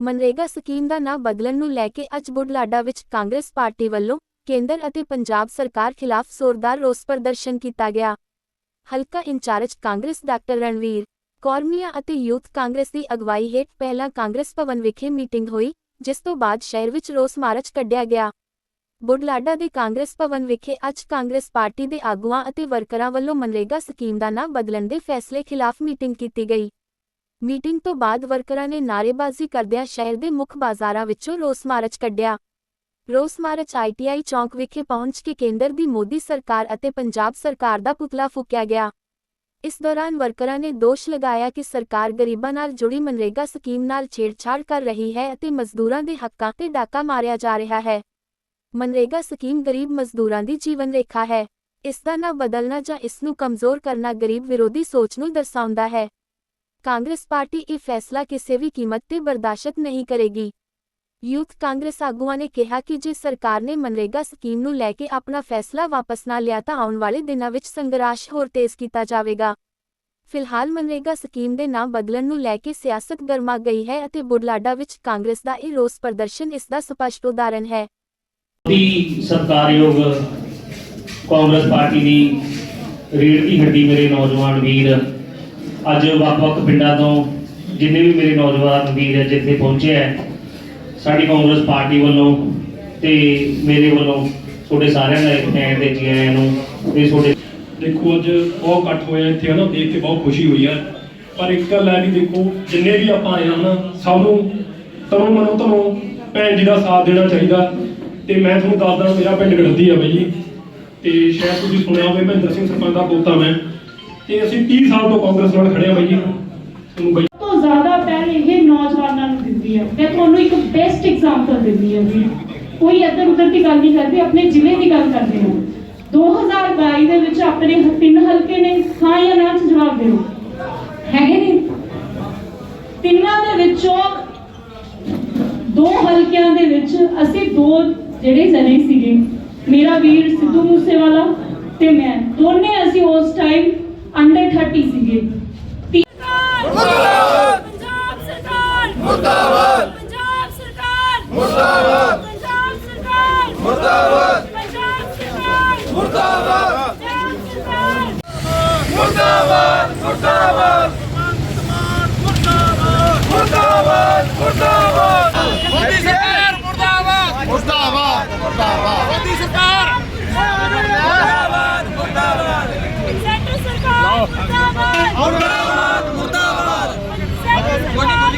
MNREGA scheme ਦਾ ਨਾਂ ਬਦਲਣ ਨੂੰ ਲੈ ਕੇ ਅੱਜ ਬੁਢਲਾਡਾ ਵਿੱਚ ਕਾਂਗਰਸ ਪਾਰਟੀ ਵੱਲੋਂ ਕੇਂਦਰ ਅਤੇ ਪੰਜਾਬ ਸਰਕਾਰ ਖਿਲਾਫ ਜ਼ੋਰਦਾਰ ਰੋਸ ਪ੍ਰਦਰਸ਼ਨ ਕੀਤਾ ਗਿਆ। ਹਲਕਾ ਇੰਚਾਰਜ ਕਾਂਗਰਸ ਡਾਕਟਰ ਰਣਵੀਰ ਕੌਰਮੀਆ ਅਤੇ ਯੂਥ ਕਾਂਗਰਸ ਦੀ ਅਗਵਾਈ ਹੇਠ ਪਹਿਲਾਂ ਕਾਂਗਰਸ ਭਵਨ ਵਿਖੇ ਮੀਟਿੰਗ ਹੋਈ, ਜਿਸ ਤੋਂ ਬਾਅਦ ਸ਼ਹਿਰ ਵਿੱਚ ਰੋਸ ਮਾਰਚ ਕੱਢਿਆ ਗਿਆ। ਬੁਢਲਾਡਾ ਦੇ ਕਾਂਗਰਸ ਭਵਨ ਵਿਖੇ ਅੱਜ ਕਾਂਗਰਸ ਪਾਰਟੀ ਦੇ ਆਗੂਆਂ ਅਤੇ ਵਰਕਰਾਂ ਵੱਲੋਂ ਮਨਰੇਗਾ ਸਕੀਮ ਦਾ ਨਾਂ ਬਦਲਣ ਦੇ ਫੈਸਲੇ ਖਿਲਾਫ ਮੀਟਿੰਗ ਕੀਤੀ ਗਈ। ਮੀਟਿੰਗ ਤੋਂ ਬਾਅਦ ਵਰਕਰਾਂ ਨੇ ਨਾਅਰੇਬਾਜ਼ੀ ਕਰਦਿਆਂ ਸ਼ਹਿਰ ਦੇ ਮੁੱਖ ਬਾਜ਼ਾਰਾਂ ਵਿੱਚੋਂ ਰੋਸ ਮਾਰਚ ਕੱਢਿਆ। ਰੋਸ ਮਾਰਚ ਆਈਟੀਆਈ ਚੌਂਕ ਵਿਖੇ ਪਹੁੰਚ ਕੇ ਕੇਂਦਰ ਦੀ ਮੋਦੀ ਸਰਕਾਰ ਅਤੇ ਪੰਜਾਬ ਸਰਕਾਰ ਦਾ ਪੁਤਲਾ ਫੂਕਿਆ ਗਿਆ। ਇਸ ਦੌਰਾਨ ਵਰਕਰਾਂ ਨੇ ਦੋਸ਼ ਲਗਾਇਆ ਕਿ ਸਰਕਾਰ ਗਰੀਬਾਂ ਨਾਲ ਜੁੜੀ ਮਨਰੇਗਾ ਸਕੀਮ ਨਾਲ ਛੇੜਛਾੜ ਕਰ ਰਹੀ ਹੈ ਅਤੇ ਮਜ਼ਦੂਰਾਂ ਦੇ ਹੱਕਾਂ ਤੇ ਡਾਕਾ ਮਾਰਿਆ ਜਾ ਰਿਹਾ ਹੈ। ਮਨਰੇਗਾ ਸਕੀਮ ਗਰੀਬ ਮਜ਼ਦੂਰਾਂ ਦੀ ਜੀਵਨ ਰੇਖਾ ਹੈ। ਇਸ ਦਾ ਨਾ ਬਦਲਣਾ ਜਾਂ ਇਸ ਨੂੰ ਕਮਜ਼ੋਰ ਕਰਨਾ ਗਰੀਬ ਵਿਰੋਧੀ ਸੋਚ ਨੂੰ ਦਰਸਾਉਂਦਾ ਹੈ। ਕਾਂਗਰਸ ਪਾਰਟੀ ਇਹ ਫੈਸਲਾ ਕਿਸੇ ਵੀ ਕੀਮਤ ਤੇ ਬਰਦਾਸ਼ਤ ਨਹੀਂ ਕਰੇਗੀ। ਯੂਥ ਕਾਂਗਰਸ ਆਗੂਆਂ ਨੇ ਕਿਹਾ ਕਿ ਜੇ ਸਰਕਾਰ ਨੇ ਮਨਰੇਗਾ ਸਕੀਮ ਨੂੰ ਲੈ ਕੇ ਆਪਣਾ ਫੈਸਲਾ ਵਾਪਸ ਨਾ ਲਿਆ ਤਾਂ ਆਉਣ ਵਾਲੇ ਦਿਨਾਂ ਵਿੱਚ ਸੰਘਰਸ਼ ਹੋਰ ਤੇਜ਼ ਕੀਤਾ ਜਾਵੇਗਾ। ਫਿਲਹਾਲ ਮਨਰੇਗਾ ਸਕੀਮ ਦੇ ਨਾਮ ਬਦਲਣ ਨੂੰ ਲੈ ਕੇ ਸਿਆਸਤ ਗਰਮਾ ਗਈ ਹੈ ਅਤੇ ਬੁਰਲਾਡਾ ਵਿੱਚ ਕਾਂਗਰਸ ਦਾ ਇਹ ਰੋਸ ਪ੍ਰਦਰਸ਼ਨ ਇਸ ਦਾ ਸਪਸ਼ਟ ਉਦਾਹਰਨ ਹੈ। ਦੀ ਸਰਕਾਰਯੋਗ ਕਾਂਗਰਸ ਪਾਰਟੀ ਦੀ ਰੀੜ ਦੀ ਹੱਡੀ ਮੇਰੇ ਨੌਜਵਾਨ ਵੀਰ ਅੱਜ ਵੱਖ-ਵੱਖ ਪਿੰਡਾਂ ਤੋਂ ਜਿੰਨੇ ਵੀ ਮੇਰੇ ਨੌਜਵਾਨ ਵੀਰ ਅੱਜ ਇੱਥੇ ਪਹੁੰਚੇ ਹੈ ਸਾਡੀ ਕਾਂਗਰਸ ਪਾਰਟੀ ਵੱਲੋਂ ਤੇ ਮੇਰੇ ਵੱਲੋਂ ਤੁਹਾਡੇ ਸਾਰਿਆਂ ਦਾ ਇੱਕ ਦੇ ਜੀ ਆਇਆਂ ਨੂੰ ਤੇ ਤੁਹਾਡੇ ਦੇਖੋ, ਅੱਜ ਬਹੁਤ ਇਕੱਠ ਹੋਇਆ ਇੱਥੇ, ਹਨਾ, ਦੇਖ ਕੇ ਬਹੁਤ ਖੁਸ਼ੀ ਹੋਈ ਆ। ਪਰ ਇੱਕ ਗੱਲ ਹੈ ਵੀ ਦੇਖੋ, ਜਿੰਨੇ ਵੀ ਆਪਾਂ ਆਏ ਹਾਂ ਨਾ ਸਭ ਨੂੰ ਤਨੋਂ ਮਨੋਂ ਤੋਂ ਭੈਣ ਜੀ ਦਾ ਸਾਥ ਦੇਣਾ ਚਾਹੀਦਾ। ਤੇ ਮੈਂ ਤੁਹਾਨੂੰ ਦੱਸਦਾ, ਮੇਰਾ ਪਿੰਡ ਗੜਦੀ ਆ ਬਈ ਜੀ। ਤੇ ਸ਼ਾਇਦ ਤੁਸੀਂ ਸੁਣਿਆ ਹੋਵੇ ਮਹਿੰਦਰ ਸਿੰਘ ਸਰਪੰਚ ਦਾ ਪੋਤਾ ਮੈਂ। ਤੇ ਅਸੀਂ 30 ਸਾਲ ਤੋਂ ਕਾਂਗਰਸ ਨਾਲ ਖੜੇ ਆ ਬਈ ਜੀ। ਤੁਹਾਨੂੰ ਬਈ ਤੋਂ ਜ਼ਿਆਦਾ ਪਹਿਲ ਇਹ ਨੌਜਵਾਨਾਂ ਨੂੰ ਦਿੰਦੀ ਹੈ ਮੈਂ ਤੁਹਾਨੂੰ ਇੱਕ ਬੈਸਟ ਐਗਜ਼ਾਮਪਲ ਦਿੰਦੀ ਹਾਂ ਵੀ ਕੋਈ ਇੱਧਰ ਉੱਧਰ ਦੀ ਗੱਲ ਨਹੀਂ ਕਰਦੇ, ਆਪਣੇ ਜ਼ਿਲ੍ਹੇ ਦੀ ਗੱਲ ਕਰਦੇ ਹਾਂ 2022 ਦੇ ਵਿੱਚ ਆਪਣੇ ਤਿੰਨ ਹਲਕੇ ਨੇ ਹਾਂ ਜਾਂ ਨਾ ਜਵਾਬ ਦਿਓ। ਹੈਗੇ ਨੇ? ਤਿੰਨਾਂ ਦੇ ਵਿੱਚੋਂ ਦੋ ਹਲਕਿਆਂ ਦੇ ਵਿੱਚ ਅਸੀਂ ਦੋ ਜਿਹੜੇ ਜਣੇ ਸੀਗੇ। ਮੇਰਾ ਵੀਰ ਸਿੱਧੂ ਮੂਸੇਵਾਲਾ ਤੇ ਮੈਂ। ਦੋਨੇ ਅਸੀਂ ਉਸ ਟਾਈਮ ਅੰਡਰ 30 ਸੀਗੇ ਪੰਜਾਬ ਸਰਕਾਰ ਮੁਰਦਾਬਾਦ ਪੰਜਾਬ ਸਰਕਾਰ ਮੁਰਦਾਬਾਦ ਪੰਜਾਬ ਸਰਕਾਰ ਮੁਰਦਾਬਾਦ ਪੰਜਾਬ ਸਰਕਾਰ ਮੁਰਦਾਬਾਦ ਪੰਜਾਬ ਸਰਕਾਰ ਮੋਦੀ ਸਰਕਾਰ ਮੁਰਦਾਬਾਦ ਮੁਰਦਾਬਾਦ ਮੁਰਦਾਬਾਦ ਮੋਦੀ ਸਰਕਾਰ ਸੈਂਟਰ ਸਰਕਾਰ ਮੁਰਦਾਬਾਦ ਮੁਰਦਾਬਾਦ ਮੁਰਦਾਬਾਦ ਸੈਂਟਰ ਸਰਕਾਰ ਮੁਰਦਾਬਾਦ ਮੁਰਦਾਬਾਦ ਮੁਰਦਾਬਾਦ ਸੈਂਟਰ ਸਰਕਾਰ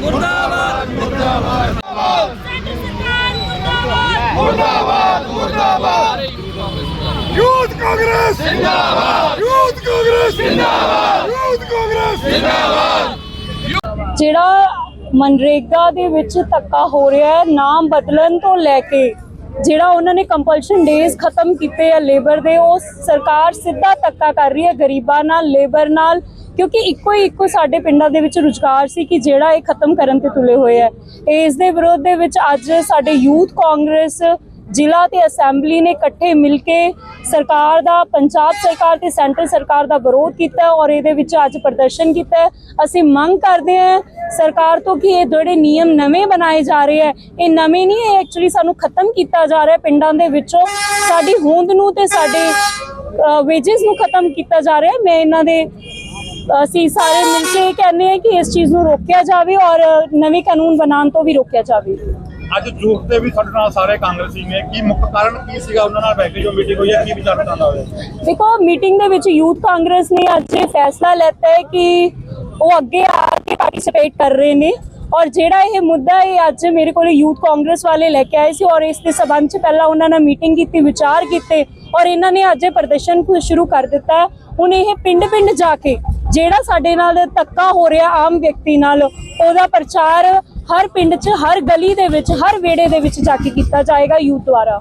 ਮੁਰਦਾਬਾਦ ਯੂਥ ਕਾਂਗਰਸ ਜਿੰਦਾਬਾਦ ਯੂਥ ਕਾਂਗਰਸ ਜਿੰਦਾਬਾਦ ਯੂਥ ਕਾਂਗਰਸ ਜਿੰਦਾਬਾਦ ਜਿਹੜਾ ਮਨਰੇਗਾ ਦੇ ਵਿੱਚ ਧੱਕਾ ਹੋ ਰਿਹਾ ਹੈ ਨਾਮ ਬਦਲਣ ਤੋਂ ਲੈ ਕੇ ਜਿਹੜਾ ਉਹਨਾਂ ਨੇ ਕੰਪਲਸ਼ਨ ਡੇਜ਼ ਖਤਮ ਕੀਤੇ ਆ ਲੇਬਰ ਦੇ, ਉਹ ਸਰਕਾਰ ਸਿੱਧਾ ਧੱਕਾ ਕਰ ਰਹੀ ਹੈ ਗਰੀਬਾਂ ਨਾਲ ਲੇਬਰ ਨਾਲ, ਕਿਉਂਕਿ ਇੱਕੋ ਹੀ ਇੱਕੋ ਸਾਡੇ ਪਿੰਡਾਂ ਦੇ ਵਿੱਚ ਰੁਜ਼ਗਾਰ ਸੀ ਕਿ ਜਿਹੜਾ ਇਹ ਖਤਮ ਕਰਨ ਤੇ ਤੁਲੇ ਹੋਏ ਹੈ ਇਸ ਦੇ ਵਿਰੋਧ ਦੇ ਵਿੱਚ ਅੱਜ ਸਾਡੇ ਯੂਥ ਕਾਂਗਰਸ ਜ਼ਿਲ੍ਹਾ ਤੇ ਅਸੈਂਬਲੀ ਨੇ ਇਕੱਠੇ ਮਿਲ ਕੇ ਸਰਕਾਰ ਦਾ, ਪੰਜਾਬ ਸਰਕਾਰ ਤੇ ਸੈਂਟਰ ਸਰਕਾਰ ਦਾ ਵਿਰੋਧ ਕੀਤਾ ਔਰ ਇਹਦੇ ਵਿੱਚ ਅੱਜ ਪ੍ਰਦਰਸ਼ਨ ਕੀਤਾ ਅਸੀਂ ਮੰਗ ਕਰਦੇ ਹਾਂ ਸਰਕਾਰ ਤੋਂ ਕਿ ਇਹ ਜਿਹੜੇ ਨਿਯਮ ਨਵੇਂ ਬਣਾਏ ਜਾ ਰਹੇ ਹੈ, ਇਹ ਨਵੇਂ ਨਹੀਂ, ਇਹ ਐਕਚੁਅਲੀ ਸਾਨੂੰ ਖਤਮ ਕੀਤਾ ਜਾ ਰਿਹਾ ਪਿੰਡਾਂ ਦੇ ਵਿੱਚੋਂ। ਸਾਡੀ ਹੋਂਦ ਨੂੰ ਤੇ ਸਾਡੇ ਵੇਜਸ ਨੂੰ ਖਤਮ ਕੀਤਾ ਜਾ ਰਿਹਾ ਮੈਂ ਇਹਨਾਂ ਦੇ, ਅਸੀਂ ਸਾਰੇ ਮਿਲ ਕੇ ਇਹ ਕਹਿੰਦੇ ਹਾਂ ਕਿ ਇਸ ਚੀਜ਼ ਨੂੰ ਰੋਕਿਆ ਜਾਵੇ ਔਰ ਨਵੇਂ ਕਾਨੂੰਨ ਬਣਾਉਣ ਤੋਂ ਵੀ ਰੋਕਿਆ ਜਾਵੇ। ਅੱਜ ਜੂਥ ਦੇ ਵੀ ਸਾਡੇ ਨਾਲ ਸਾਰੇ ਕਾਂਗਰਸੀ ਨੇ, ਕੀ ਮੁੱਖ ਕਾਰਨ ਕੀ ਸੀਗਾ ਉਹਨਾਂ ਨਾਲ ਬੈਠ ਜੋ ਮੀਟਿੰਗ ਹੋਈ ਹੈ, ਕੀ ਵਿਚਾਰ ਕਰਨਾ ਹੋਵੇ ਦੇਖੋ ਮੀਟਿੰਗ ਦੇ ਵਿੱਚ ਯੂਥ ਕਾਂਗਰਸ ਨੇ ਅੱਜ ਇਹ ਫੈਸਲਾ ਲੈਤਾ ਹੈ ਕਿ ਉਹ ਅੱਗੇ ਆ ਕੇ ਪਾਰਟਿਸਿਪੇਟ ਕਰ ਰਹੇ ਨੇ ਔਰ ਜਿਹੜਾ ਇਹ ਮੁੱਦਾ ਹੈ ਅੱਜ ਮੇਰੇ ਕੋਲ ਯੂਥ ਕਾਂਗਰਸ ਵਾਲੇ ਲੈ ਕੇ ਆਏ ਸੀ ਔਰ ਇਸ ਦੇ ਸਬੰਧ ਚ ਪਹਿਲਾਂ ਉਹਨਾਂ ਨਾਲ ਮੀਟਿੰਗ ਕੀਤੀ, ਵਿਚਾਰ ਕੀਤੇ ਔਰ ਇਹਨਾਂ ਨੇ ਅੱਜ ਇਹ ਪ੍ਰਦਰਸ਼ਨ ਸ਼ੁਰੂ ਕਰ ਦਿੱਤਾ। ਹੁਣ ਇਹ ਪਿੰਡ-ਪਿੰਡ ਜਾ ਕੇ ਜਿਹੜਾ ਸਾਡੇ ਨਾਲ ਧੱਕਾ ਹੋ ਰਿਹਾ ਆਮ ਵਿਅਕਤੀ ਨਾਲ, ਉਹਦਾ ਪ੍ਰਚਾਰ ਹਰ ਪਿੰਡ 'ਚ, ਹਰ ਗਲੀ ਦੇ ਵਿੱਚ, ਹਰ ਵਿਹੜੇ ਦੇ ਵਿੱਚ ਜਾ ਕੇ ਕੀਤਾ ਜਾਏਗਾ ਯੂਥ ਦੁਆਰਾ।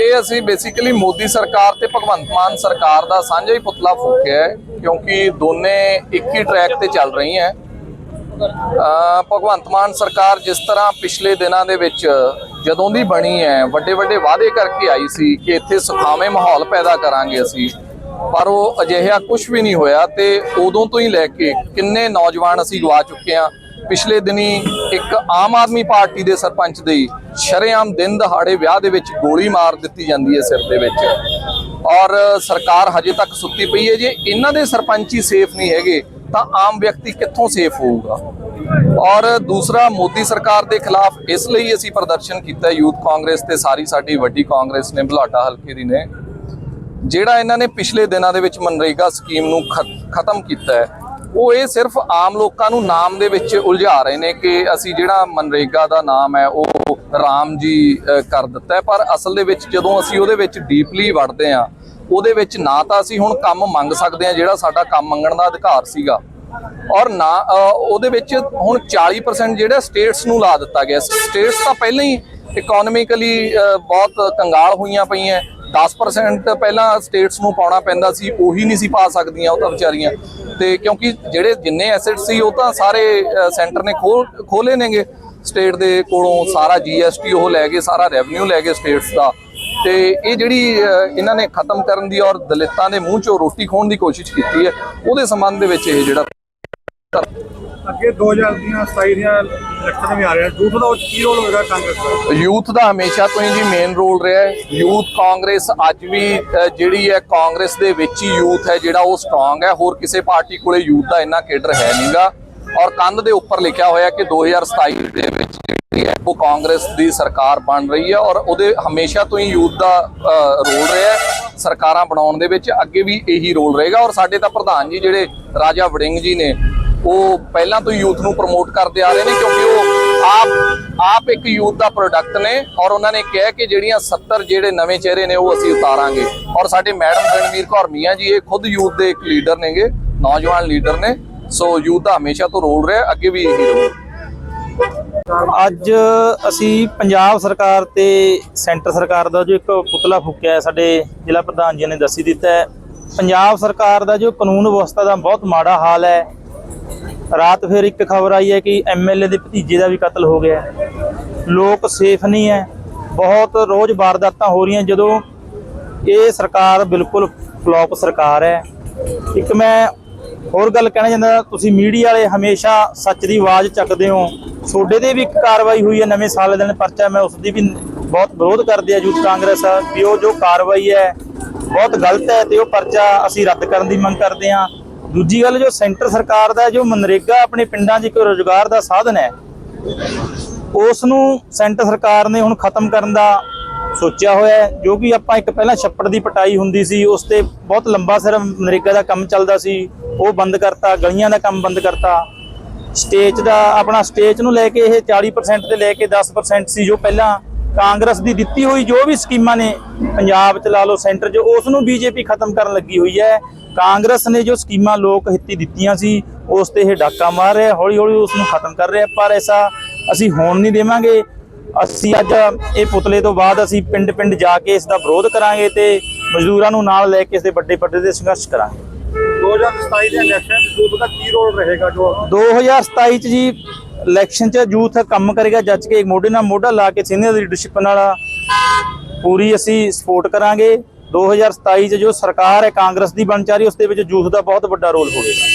ਇਹ ਅਸੀਂ ਬੇਸਿਕਲੀ ਮੋਦੀ ਸਰਕਾਰ ਤੇ ਭਗਵੰਤ ਮਾਨ ਸਰਕਾਰ ਦਾ ਸਾਂਝਾ ਹੀ ਪੁਤਲਾ ਫੂਕਿਆ ਹੈ, ਕਿਉਂਕਿ ਦੋਨੇ ਇੱਕ ਹੀ ਟਰੈਕ ਤੇ ਚੱਲ ਰਹੀਆਂ ਹੈ। ਭਗਵੰਤ ਮਾਨ ਸਰਕਾਰ ਜਿਸ ਤਰ੍ਹਾਂ ਪਿਛਲੇ ਦਿਨਾਂ ਦੇ ਵਿੱਚ ਜਦੋਂ ਦੀ ਬਣੀ ਹੈ ਵੱਡੇ ਵੱਡੇ ਵਾਅਦੇ ਕਰਕੇ ਆਈ ਸੀ ਕਿ ਇੱਥੇ ਸੁਖਾਵੇਂ ਮਾਹੌਲ ਪੈਦਾ ਕਰਾਂਗੇ ਅਸੀਂ, ਪਰ ਉਹ ਅਜਿਹਾ ਕੁਝ ਵੀ ਨਹੀਂ ਹੋਇਆ ਤੇ ਉਦੋਂ ਤੋਂ ਹੀ ਲੈ ਕੇ ਕਿੰਨੇ ਨੌਜਵਾਨ ਅਸੀਂ ਗਵਾ ਚੁੱਕੇ ਹਾਂ ਪਿਛਲੇ ਦਿਨੀ ਇੱਕ ਆਮ ਆਦਮੀ ਪਾਰਟੀ ਦੇ ਸਰਪੰਚ ਦੇ ਸ਼ਰੇਆਮ ਦਿਨ ਦਹਾੜੇ ਵਿਆਹ ਦੇ ਵਿੱਚ ਗੋਲੀ ਮਾਰ ਦਿੱਤੀ ਜਾਂਦੀ ਹੈ ਸਿਰ ਦੇ ਵਿੱਚ। ਔਰ ਸਰਕਾਰ ਹਜੇ ਤੱਕ ਸੁੱਤੀ ਪਈ ਹੈ। ਜੇ ਇਹਨਾਂ ਦੇ ਸਰਪੰਚ ਹੀ ਸੇਫ ਨਹੀਂ ਹੈਗੇ, ਤਾਂ ਆਮ ਵਿਅਕਤੀ ਕਿੱਥੋਂ ਸੇਫ ਹੋਊਗਾ? ਔਰ ਦੂਸਰਾ, ਮੋਦੀ ਸਰਕਾਰ ਦੇ ਖਿਲਾਫ ਇਸ ਲਈ ਅਸੀਂ ਪ੍ਰਦਰਸ਼ਨ ਕੀਤਾ ਯੂਥ ਕਾਂਗਰਸ ਤੇ ਸਾਰੀ ਸਾਡੀ ਵੱਡੀ ਕਾਂਗਰਸ ਨੇ, ਬੁਲਾਡਾ ਹਲਕੇ ਦੀ ਨੇ, ਜਿਹੜਾ ਇਹਨਾਂ ਨੇ ਪਿਛਲੇ ਦਿਨਾਂ ਦੇ ਵਿੱਚ ਮਨਰੇਗਾ ਸਕੀਮ ਨੂੰ ਖਤ- ਖਤਮ ਕੀਤਾ ਹੈ। ਉਹ ਇਹ ਸਿਰਫ ਆਮ ਲੋਕਾਂ ਨੂੰ ਨਾਮ ਦੇ ਵਿੱਚ ਉਲਝਾ ਰਹੇ ਨੇ ਕਿ ਅਸੀਂ ਜਿਹੜਾ ਮਨਰੇਗਾ ਦਾ ਨਾਮ ਹੈ, ਉਹ ਰਾਮ ਜੀ ਕਰ ਦਿੱਤਾ ਪਰ ਅਸਲ ਦੇ ਵਿੱਚ ਜਦੋਂ ਅਸੀਂ ਉਹਦੇ ਵਿੱਚ ਡੀਪਲੀ ਵੜਦੇ ਹਾਂ, ਉਹਦੇ ਵਿੱਚ ਨਾ ਤਾਂ ਅਸੀਂ ਹੁਣ ਕੰਮ ਮੰਗ ਸਕਦੇ ਹਾਂ ਜਿਹੜਾ ਸਾਡਾ ਕੰਮ ਮੰਗਣ ਦਾ ਅਧਿਕਾਰ ਸੀਗਾ। ਔਰ ਨਾ ਉਹਦੇ ਵਿੱਚ ਹੁਣ 40% ਜਿਹੜਾ ਸਟੇਟਸ ਨੂੰ ਲਾ ਦਿੱਤਾ ਗਿਆ। ਸਟੇਟਸ ਤਾਂ ਪਹਿਲਾਂ ਹੀ ਇਕਨੋਮਿਕਲੀ ਬਹੁਤ ਕੰਗਾਲ ਹੋਈਆਂ ਪਈਆਂ। 10% ਪਹਿਲਾਂ ਸਟੇਟਸ ਨੂੰ ਪਾਉਣਾ ਪੈਂਦਾ ਸੀ, ਉਹੀ ਨਹੀਂ ਸੀ ਪਾ ਸਕਦੀਆਂ ਉਹ ਤਾਂ ਵਿਚਾਰੀਆਂ। ਤੇ ਕਿਉਂਕਿ ਜਿਹੜੇ ਜਿੰਨੇ ਐਸੈਟ ਸੀ, ਉਹ ਤਾਂ ਸਾਰੇ ਸੈਂਟਰ ਨੇ ਖੋਲ, ਖੋਲੇ ਨੇਗੇ। ਸਟੇਟ ਦੇ ਕੋਲੋਂ ਸਾਰਾ ਜੀਐਸਟੀ ਉਹ ਲੈ ਗਏ, ਸਾਰਾ ਰੈਵਨਿਊ ਲੈ ਗਏ ਸਟੇਟਸ ਦਾ। ਤੇ ਇਹ ਜਿਹੜੀ ਇਹਨਾਂ ਨੇ ਖਤਮ ਕਰਨ ਦੀ ਔਰ ਦਲਿਤਾਂ ਦੇ ਮੂੰਹ ਚੋਂ ਰੋਟੀ ਖੋਣ ਦੀ ਕੋਸ਼ਿਸ਼ ਕੀਤੀ ਹੈ, ਉਹਦੇ ਸੰਬੰਧ ਦੇ ਵਿੱਚ ਇਹ ਜਿਹੜਾ ਅੱਗੇ 2000 ਦੀਆਂ ਇਲੈਕਸ਼ਨ ਵੀ ਆ ਰਹੇ। ਯੂਥ ਦਾ ਕੀ ਰੋਲ ਹੋਏਗਾ ਕਾਂਗਰਸ ਦਾ? ਯੂਥ ਦਾ ਹਮੇਸ਼ਾ ਤੋਂ ਹੀ ਜੀ ਮੇਨ ਰੋਲ ਰਿਹਾ ਹੈ। ਯੂਥ ਕਾਂਗਰਸ ਅੱਜ ਵੀ ਜਿਹੜੀ ਹੈ ਕਾਂਗਰਸ ਦੇ ਵਿੱਚ ਹੀ ਯੂਥ ਹੈ, ਜਿਹੜਾ ਉਹ ਸਟਰੋਂਗ ਹੈ। ਹੋਰ ਕਿਸੇ ਪਾਰਟੀ ਕੋਲੇ ਯੂਥ ਦਾ ਇੰਨਾ ਕੇਡਰ ਹੈ ਨਹੀਂਗਾ। ਔਰ ਕੰਧ ਦੇ ਉੱਪਰ ਲਿਖਿਆ ਹੋਇਆ ਕਿ 2027 ਦੇ ਵਿੱਚ ਜਿਹੜੀ ਹੈ ਉਹ ਕਾਂਗਰਸ ਦੀ ਸਰਕਾਰ ਬਣ ਰਹੀ ਹੈ ਔਰ ਉਹਦੇ ਹਮੇਸ਼ਾ ਤੋਂ ਹੀ ਯੂਥ ਦਾ ਰੋਲ ਰਿਹਾ ਸਰਕਾਰਾਂ ਬਣਾਉਣ ਦੇ ਵਿੱਚ। ਅੱਗੇ ਵੀ ਇਹੀ ਰੋਲ ਰਹੇਗਾ। ਔਰ ਸਾਡੇ ਤਾਂ ਪ੍ਰਧਾਨ ਜੀ, ਜਿਹੜੇ ਰਾਜਾ ਵੜਿੰਗ ਜੀ ਨੇ ਉਹ ਪਹਿਲਾਂ ਤੋਂ ਯੂਥ ਨੂੰ ਪ੍ਰਮੋਟ ਕਰਦੇ ਆ ਰਹੇ ਨੇ ਕਿਉਂਕਿ ਉਹ ਆਪ ਆਪ ਇੱਕ ਯੂਥ ਦਾ ਪ੍ਰੋਡਕਟ ਨੇ ਔਰ ਉਹਨਾਂ ਨੇ ਕਿਹਾ ਕਿ ਜਿਹੜੀਆਂ 70 ਜਿਹੜੇ ਨਵੇਂ ਚਿਹਰੇ ਨੇ ਉਹ ਅਸੀਂ ਉਤਾਰਾਂਗੇ। ਔਰ ਸਾਡੇ ਮੈਡਮ ਰਣਵੀਰ ਕੌਰ ਮੀਆਂ ਜੀ, ਇਹ ਖੁਦ ਯੂਥ ਦੇ ਇੱਕ ਲੀਡਰ ਨੇਗੇ, ਨੌਜਵਾਨ ਲੀਡਰ ਨੇ। ਸੋ ਯੂਥ ਦਾ ਹਮੇਸ਼ਾ ਤੋਂ ਰੋਲ ਰਿਹਾ, ਅੱਗੇ ਵੀ ਇਹੀ ਰਹੂ। ਅੱਜ ਅਸੀਂ ਪੰਜਾਬ ਸਰਕਾਰ ਤੇ ਸੈਂਟਰ ਸਰਕਾਰ ਦਾ ਜੋ ਇੱਕ ਪੁਤਲਾ ਫੂਕਿਆ ਹੈ, ਸਾਡੇ ਜ਼ਿਲ੍ਹਾ ਪ੍ਰਧਾਨ ਜੀ ਨੇ ਦੱਸੀ ਦਿੱਤਾ ਹੈ। ਪੰਜਾਬ ਸਰਕਾਰ ਦਾ ਜੋ ਕਾਨੂੰਨ ਵਿਵਸਥਾ ਦਾ ਬਹੁਤ ਮਾੜਾ ਹਾਲ ਹੈ ਰਾਤ ਫਿਰ ਇੱਕ ਖਬਰ ਆਈ ਹੈ ਕਿ ਐਮਐਲਏ ਦੇ ਭਤੀਜੇ ਦਾ ਵੀ ਕਤਲ ਹੋ ਗਿਆ ਲੋਕ ਸੇਫ ਨਹੀਂ ਹੈ। ਬਹੁਤ ਰੋਜ਼ ਵਾਰਦਾਤਾਂ ਹੋ ਰਹੀਆਂ। ਜਦੋਂ ਇਹ ਸਰਕਾਰ ਬਿਲਕੁਲ ਫਲॉप ਸਰਕਾਰ ਹੈ। ਇੱਕ ਮੈਂ ਹੋਰ ਗੱਲ ਕਹਿਣਾ ਚਾਹੁੰਦਾ ਤੁਸੀਂ ਮੀਡੀਆ ਵਾਲੇ ਹਮੇਸ਼ਾ ਸੱਚ ਦੀ ਆਵਾਜ਼ ਚੱਕਦੇ ਹੋ। ਤੁਹਾਡੇ ਤੇ ਵੀ ਇੱਕ ਕਾਰਵਾਈ ਹੋਈ ਹੈ। ਨਵੇਂ ਸਾਲ ਦੇ ਦਿਨ ਪਰਚਾ ਮੈਂ ਉਸ ਦੀ ਵੀ ਬਹੁਤ ਵਿਰੋਧ ਕਰਦੇ ਆ ਯੂਥ ਕਾਂਗਰਸ ਵੀ ਉਹ ਜੋ ਕਾਰਵਾਈ ਹੈ, ਬਹੁਤ ਗਲਤ ਹੈ ਤੇ ਉਹ ਪਰਚਾ ਅਸੀਂ ਰੱਦ ਕਰਨ ਦੀ ਮੰਗ ਕਰਦੇ ਹਾਂ। ਦੂਜੀ ਗੱਲ ਜੋ ਸੈਂਟਰ ਸਰਕਾਰ ਦਾ ਜੋ ਮਨਰੇਗਾ ਆਪਣੇ ਪਿੰਡਾਂ 'ਚ ਇੱਕ ਰੋਜ਼ਗਾਰ ਦਾ ਸਾਧਨ ਹੈ, ਉਸ ਨੂੰ ਸੈਂਟਰ ਸਰਕਾਰ ਨੇ ਹੁਣ ਖਤਮ ਕਰਨ ਦਾ ਸੋਚਿਆ ਹੋਇਆ ਜੋ ਕਿ ਆਪਾਂ ਇੱਕ ਪਹਿਲਾਂ ਛੱਪੜ ਦੀ ਪਟਾਈ ਹੁੰਦੀ ਸੀ, ਉਸ ਤੇ ਬਹੁਤ ਲੰਬਾ ਸਿਰ ਮਨਰੇਗਾ ਦਾ ਕੰਮ ਚੱਲਦਾ ਸੀ, ਉਹ ਬੰਦ ਕਰਤਾ, ਗਲੀਆਂ ਦਾ ਕੰਮ ਬੰਦ ਕਰਤਾ। ਸਟੇਜ ਦਾ ਆਪਣਾ ਸਟੇਜ ਨੂੰ ਲੈ ਕੇ ਇਹ 40% ਤੇ ਲੈ ਕੇ 10% ਸੀ ਜੋ ਪਹਿਲਾਂ ਕਾਂਗਰਸ ਦੀ ਦਿੱਤੀ ਹੋਈ ਜੋ ਵੀ ਸਕੀਮਾਂ ਨੇ ਪੰਜਾਬ ਚ ਲਾ ਲਓ ਸੈਂਟਰ 'ਚ ਉਸ ਨੂੰ ਬੀਜੇਪੀ ਖਤਮ ਕਰਨ ਲੱਗੀ ਹੋਈ ਹੈ। ਕਾਂਗਰਸ ਨੇ ਜੋ ਸਕੀਮਾਂ ਲੋਕ ਹਿੱਤੀ ਦਿੱਤੀਆਂ ਸੀ ਉਸ ਤੇ ਇਹ ਡਾਕਾ ਮਾਰ ਰਿਹਾ ਹੌਲੀ ਹੌਲੀ ਉਸ ਨੂੰ ਖਤਮ ਕਰ ਰਿਹਾ ਪਰ ਐਸਾ ਅਸੀਂ ਹੋਣ ਨਹੀਂ ਦੇਵਾਂਗੇ। ਅਸੀਂ ਅੱਜ ਇਹ ਪੁਤਲੇ ਤੋਂ ਬਾਅਦ ਅਸੀਂ ਪਿੰਡ ਪਿੰਡ ਜਾ ਕੇ ਇਸ ਦਾ ਵਿਰੋਧ ਕਰਾਂਗੇ ਤੇ ਮਜ਼ਦੂਰਾਂ ਨੂੰ ਨਾਲ ਲੈ ਕੇ ਇਸ ਦੇ ਵੱਡੇ ਵੱਡੇ ਦੇ ਸੰਘਰਸ਼ ਕਰਾਂਗੇ। 2027 ਦੇ ਇਲੈਕਸ਼ਨ ਦਾ ਕੀ ਰੋਲ ਰਹੇਗਾ ਜੋ 2027 ਚ ਜੀ ਇਲੈਕਸ਼ਨ ਚ ਯੂਥ ਕੰਮ ਕਰੇਗਾ, ਜੱਜ ਕੇ ਮੋਢੇ ਨਾਲ ਮੋਢਾ ਲਾ ਕੇ ਸੀਨੀਅਰ ਲੀਡਰਸ਼ਿਪ ਨਾਲ ਪੂਰੀ ਅਸੀਂ ਸਪੋਰਟ ਕਰਾਂਗੇ। 2027 ਚ ਜੋ ਸਰਕਾਰ ਹੈ ਕਾਂਗਰਸ ਦੀ ਬਣ ਚਾਰੀ ਉਸ ਦੇ ਵਿੱਚ ਯੂਥ ਦਾ ਬਹੁਤ ਵੱਡਾ ਰੋਲ ਹੋਵੇਗਾ।